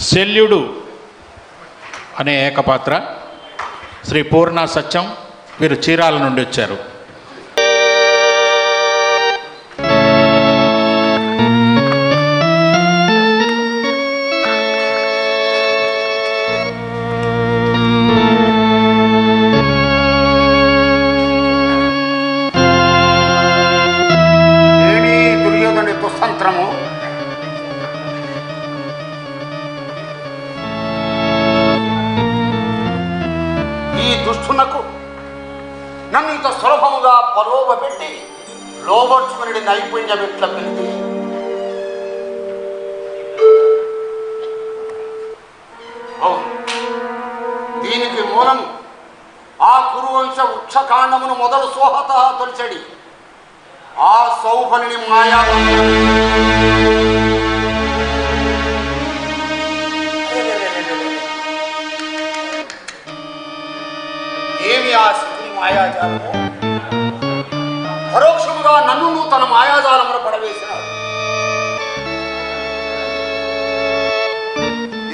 శల్యుడు అనే ఏకపాత్ర. శ్రీ పూర్ణ సత్యం వీరు చీరాల నుండి వచ్చారు. నైపుణ్యం ఎట్లా పెరిగి దీనికి మూలం ఆ కురువంశ వృక్షకాండమును మొదలు సోహత తొలిచడి ఆ సౌభని మాయా ఏమి ఆ శక్తి మాయాజాలము? పరోక్ష పరోక్షముగా నన్ను నువ్వు తన మాయాజాలమున పడవేశాడు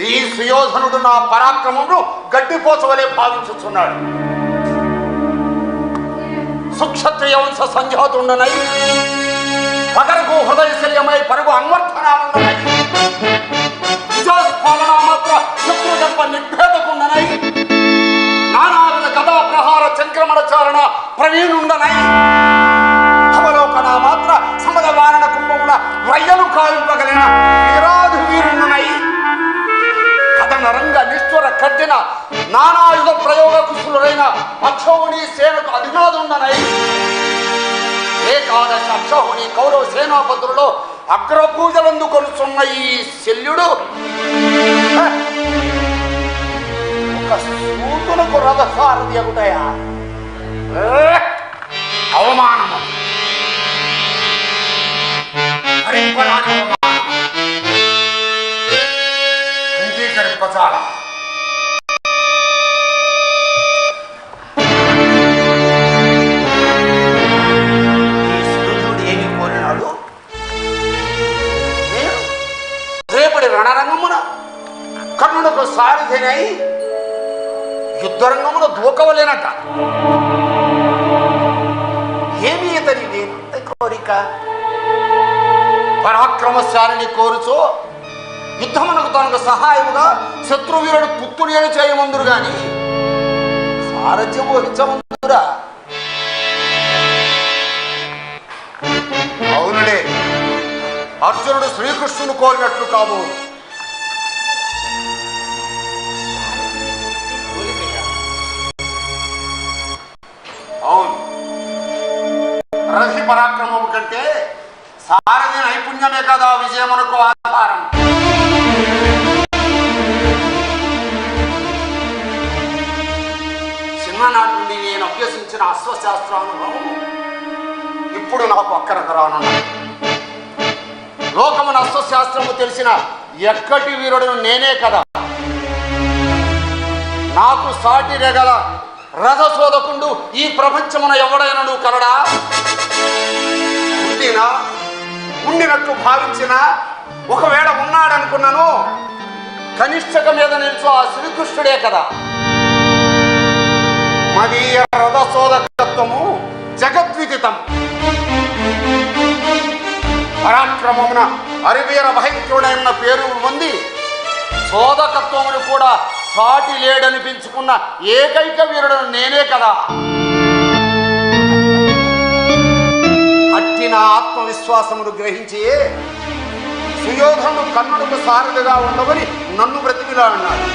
ఈ సుయోధనుడు నా పరాక్రమమును గడ్డిపోచవలే భావించుచున్నాడు. సుక్షత్రియ వంశ సంజాతుండనై పగరకు హృదయశల్యమై పరుగు అన్వర్థనామండనై నానాయుధ ప్రయోగ కుశులైన అక్షోణి సేనకు అభినాదుండనై ఏకాదశ అక్షోణి కౌరవ సేనాపతులలో అగ్రపూజలందు కొలుచున్న ఈ శల్యుడు ఒక సూతులకు రథసారథి అగుటయా అవమానము. అవమానం అంగీకరింపచాలా యుద్ధరంగమున దూకవలేనట. ఏమి ఇతని ఎంత కోరిక? పరాక్రమశాలిని కోరుచో యుద్ధమునకు తనకు సహాయముగా శత్రువీరుడు పుత్తుని అని చేయమందురు గాని సారథ్యం వహించమందురా? అవునులే అర్జునుడు శ్రీకృష్ణుని కోరినట్లు కాబోదు రథి పరాక్రమము కంటే సారథి నైపుణ్యమే కదా విజయమునకు ఆధారం. చిన్ననాటి నుండి నేను అభ్యసించిన అశ్వశాస్త్రానుభవం ఇప్పుడు నాకు అక్కరకు రానున్నాను లోకమున అశ్వశాస్త్రము తెలిసిన ఎక్కటి వీరుడు నేనే కదా. నాకు సాటి రెగల రథ శోధకుండు ఈ ప్రపంచమున ఎవడైనా నువ్వు కలడా? ఉండినా ఉండినట్లు భావించిన ఒకవేళ ఉన్నాడనుకున్నాను కనిష్టక మీద నిల్చో ఆ శ్రీకృష్ణుడే కదా. మదీయ రథసోదకత్వము జగద్విదితం. పరాక్రమమున అరివీర భయంకరుడైన పేరు పొంది శోధకత్వమును కూడా సాటి లేడనిపించుకున్న ఏకైక వీరుడు నేనే కదా. అట్టి ఆత్మవిశ్వాసమును గ్రహించి సుయోధను కర్ణుడికి సారథిగా ఉండవని నన్ను బ్రతికిలా అన్నాడు.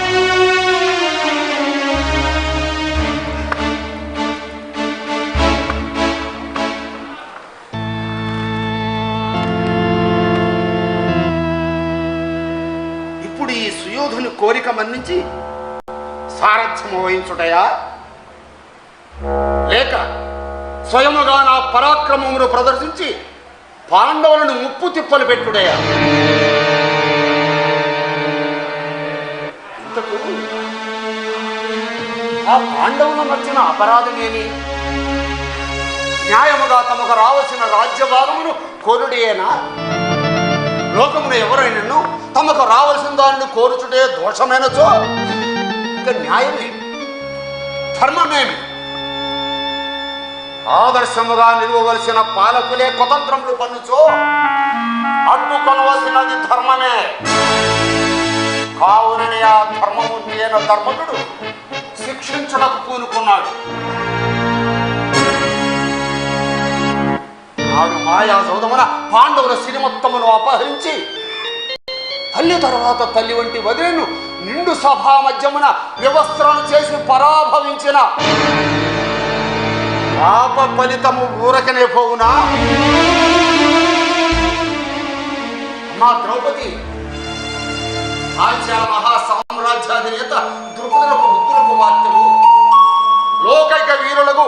ఇప్పుడు ఈ సుయోధుని కోరిక మన్నించి సారథ్యం వహించుటయా? లేక స్వయముగా నా పరాక్రమమును ప్రదర్శించి పాండవులను ముప్పు తిప్పలు పెట్టుడయ్యా ఇంతకు ఆ పాండవుల నచ్చిన అపరాధమేమి న్యాయముగా తమకు రావలసిన రాజ్యభాగమును కోరుడేనా? లోకమును ఎవరైనను తమకు రావలసిన దానిని కోరుచుటే దోషమైనచో? ఇక న్యాయమే ధర్మమేమి? ఆదర్శముగా నిలవవలసిన పాలకులే కుతంత్రములు పన్నుచో అడ్డుకొనవలసినది ధర్మమే. కావునని ఆ ధర్మము లేన ధర్మకుడు శిక్షించడానికి పూనుకున్నాడు. నాడు మాయా సోదమున పాండవుల సిరిమొత్తమును అపహరించి తల్లి తర్వాత తల్లి వంటి వదిలేను నిండు సభా మధ్యమున వ్యవస్థలను చేసి పరాభవించిన. పాప ఫలితము ఊరకనే పోవునా? మా ద్రౌపది. పాంచాల మహా సామ్రాజ్యాధినేత ద్రుపదులకు ముద్దుల కుమార్తెవు లోకైక వీరులకు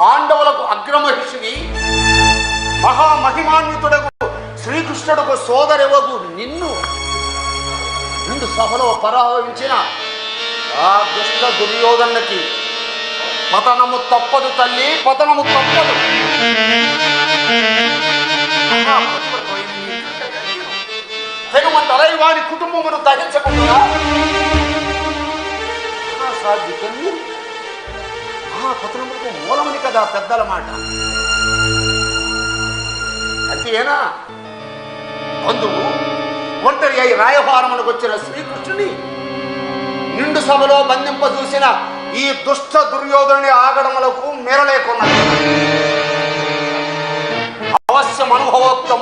పాండవులకు అగ్రమహిషివి మహామహిమాన్వితుడకు శ్రీకృష్ణుడుకు సోదరెవగు నిన్ను? నిండు సభలో పరాభవించిన ఆ దుష్ట దుర్యోధనకి పతనము తప్పదు తల్లి పతనము తప్పదు. తెగుమంటలై వారి కుటుంబమును తగ్గించకుండా సాధ్య ఆ పతనములకు మూలమని కదా పెద్దల మాట. అంతేనా? బంధువు ఒంటరి అయి రాయభారములకు వచ్చిన శ్రీకృష్ణుని నిండు సభలో బంధింప చూసిన ఈ దుష్ట దుర్యోధనుని ఆగడములకు మేరలేకున్నది అవశ్యం అనుభవోక్తం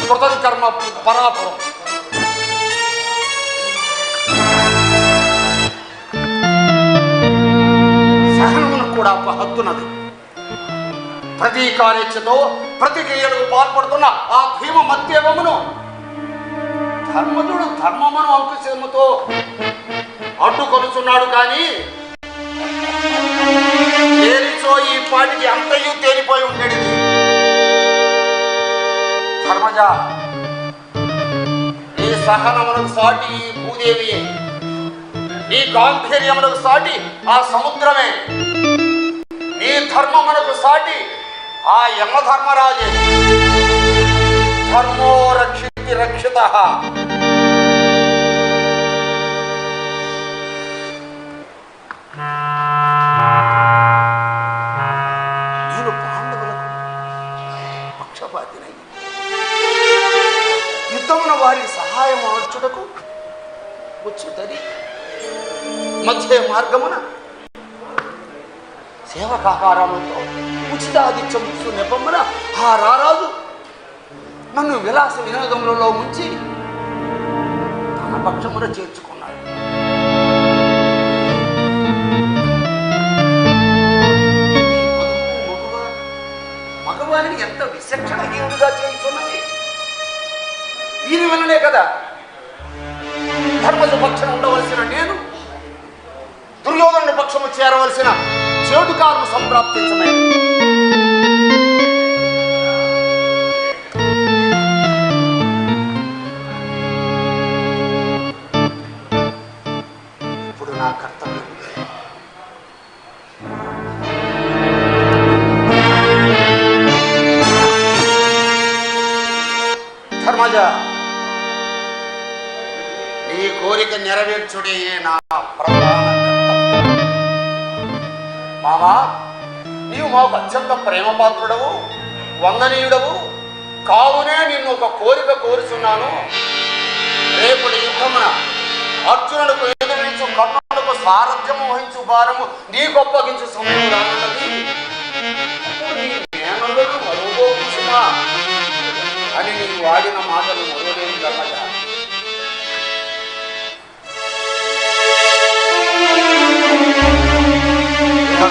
కృతం కర్మ పరాపరం సహనమును కూడా హద్దునది. ప్రతి కార్యక్షతో ప్రతి ప్రతిక్రియలకు పాల్పడుతున్న ఆ భీమ మధ్యవమును ధర్మదుడు ధర్మమును అంకుశముతో అడ్డుకొనుచున్నాడు కానీ తేలిచో ఈ పాటికి అంతయు తేలిపోయి ఉండేది. ధర్మజ నీ సహనమునకు సాటి ఈ భూదేవి నీ గాంభీర్యమునకు సాటి ఆ సముద్రమే. నీ ధర్మమునకు సాటి ఆ యమధర్మరాజే. ధర్మో రక్షితి రక్షిత. యుద్ధమున వారి సహాయం అర్చుటకు వచ్చుతది మధ్య మార్గమున సేవకాహారములతో ఉచితాదిత్యం నెపమున ఆ రారాజు నన్ను విలాస వినోదములలో ఉంచి తన పక్షమున చేర్చుకున్నాను కదా? ధర్మజ పక్షం ఉండవలసిన నేను దుర్యోధనుడి పక్షము చేరవలసిన చెడు సంప్రాప్తించలేదు నెరవేర్చుడే నా ప్రధాన మామా నీవు మాకు అత్యంత ప్రేమపాత్రుడవు వందనీయుడవు. కావునే నిన్ను ఒక కోరిక కోరుచున్నాను. రేపటి యుద్ధమున అర్జునుడికి ఎదురించు కర్ణులకు సారథ్యము వహించు భారము సమయం రానున్నది నీ గొప్పగించు మరుగో అని నీవు వాడిన మాటలు మరువలేని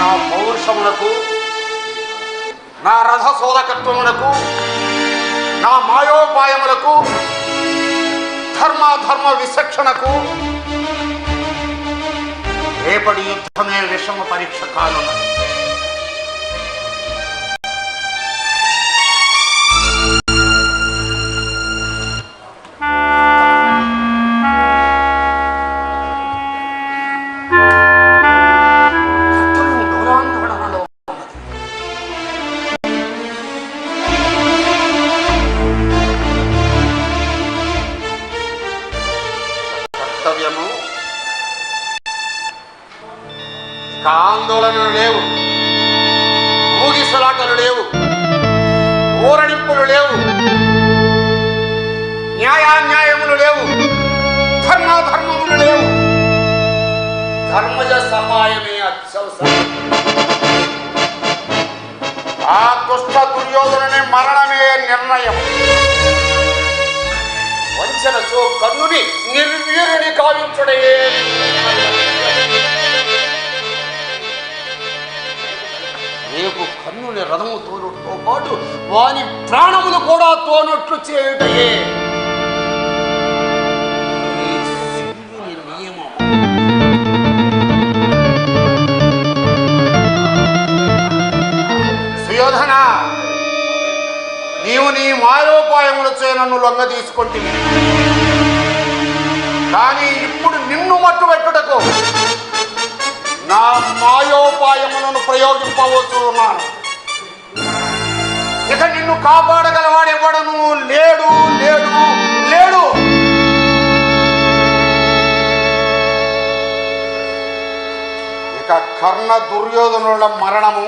నా పౌరుషమునకు నా రథ నా మాయోపాయములకు ధర్మాధర్మ విచక్షణకు రేపటి యుద్ధమే విషమ పరీక్ష కానున్నది. ధర్మజ సహాయమే అత్యవసరం. ఆ దుష్ట దుర్యోధనుని మరణమే నిర్ణయం. వంచనచో కన్నుని నిర్వీరుని కావించుడే రేపు కన్నుని రథము తోనుతో పాటు వాని ప్రాణములు కూడా తోనట్లు చేయుటయే. నీవు నీ మాయోపాయములచే నన్ను లొంగ తీసుకుంటుంది కానీ ఇప్పుడు నిన్ను మట్టు పెట్టుటకు నా మాయోపాయములను ప్రయోగింపవచ్చు ఉన్నాను ఇక నిన్ను కాపాడగలవాడెవడను లేడు లేడు లేడు. ఇక కర్ణ దుర్యోధనుల మరణము